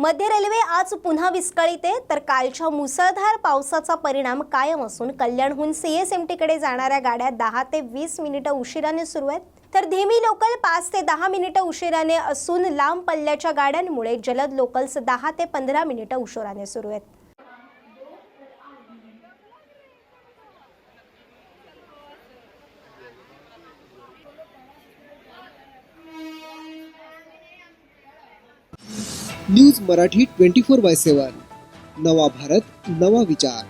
मध्य रेल्वे आज पुन्हा विस्कळीते तर कालच्या मुसळधार पावसाचा परिणाम कायम असून कल्याणहून सीएसएमटीकडे जाणाऱ्या गाड्या दहा ते वीस मिनिटं उशिराने सुरू आहेत. तर धीमी लोकल पाच ते दहा मिनिटं उशिराने असून लांब पल्ल्याच्या गाड्यांमुळे जलद लोकल्स दहा ते पंधरा मिनिटं उशिराने सुरू आहेत. News Marathi twenty four by seven. नवा भारत नवा विचार.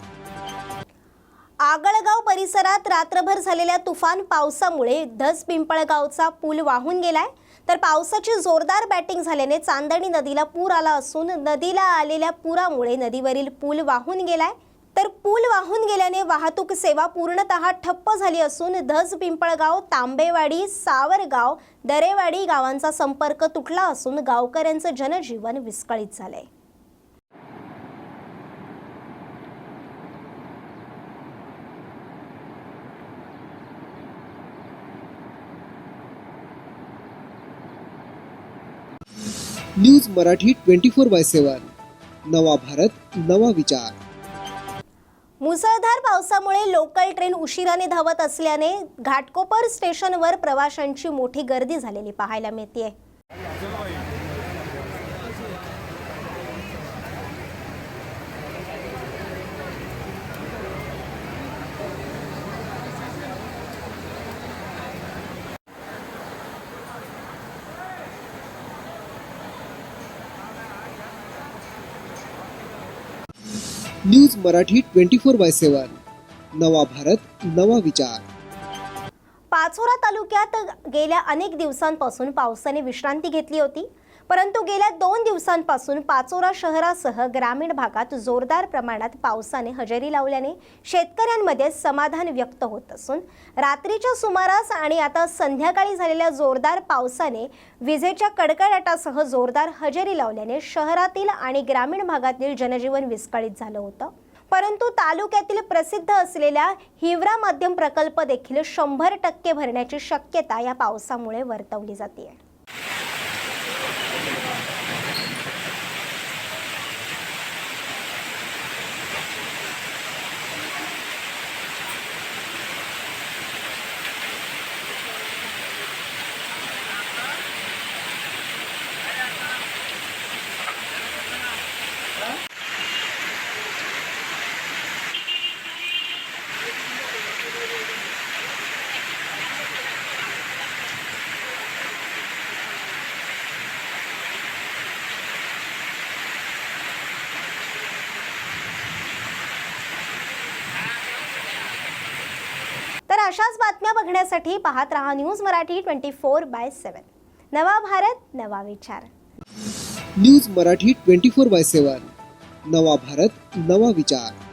आगळगाव परिसरात रात्रभर झालेल्या तुफान पावसामुळे धस पिंपळगावचा पूल वाहून गेलाय. तर पावसाची जोरदार बॅटिंग झाल्याने चांदणी नदीला पूर आला असून नदीला आलेल्या पुरामुळे नदीवरील पूल वाहून गेलाय. तर पूल वाहून गेल्याने वाहतूक सेवा पूर्णतः ठप्प झाली असून धज पिंपळगाव तांबेवाडी सावरगाव दरेवाडी गावांचा संपर्क तुटला असून गावकऱ्यांचं जनजीवन विस्कळीत झालंय. News Marathi twenty four by seven. नवा भारत नवा विचार. मुसळधार पावसामुळे लोकल ट्रेन उशिराने धावत असल्याने घाटकोपर स्टेशनवर प्रवाशांची मोठी गर्दी झालेली पाहायला मिळते news Marathi twenty four by seven. नवा भारत नवा विचार. पाचोरा तालुक्यात गेल्या अनेक दिवसांपासून पावसाने विश्रांती घेतली होती. परंतु गेल्या दोन दिवसांपासून पाचोरा शहरासह ग्रामीण भागात जोरदार प्रमाणात पावसाने हजेरी लावल्याने शेतकऱ्यांमध्ये समाधान व्यक्त होत असून रात्रीच्या सुमारास आणि आता संध्याकाळी झालेल्या जोरदार पावसाने विजेच्या कडकडाटासह जोरदार हजेरी लावल्याने शहरातील आणि ग्रामीण भागातील जनजीवन विस्कळीत झालं होतं. परंतु तालुक्यातील प्रसिद्ध असलेल्या हिवरा मध्यम प्रकल्प देखील शंभर टक्के भरण्याची शक्यता या पावसामुळे वर्तवली जाते तर अशाच बातम्या बघण्यासाठी पाहत रहा news Marathi twenty four by seven. नवा भारत नवा विचार. News Marathi twenty four by seven. नवा भारत नवा विचार.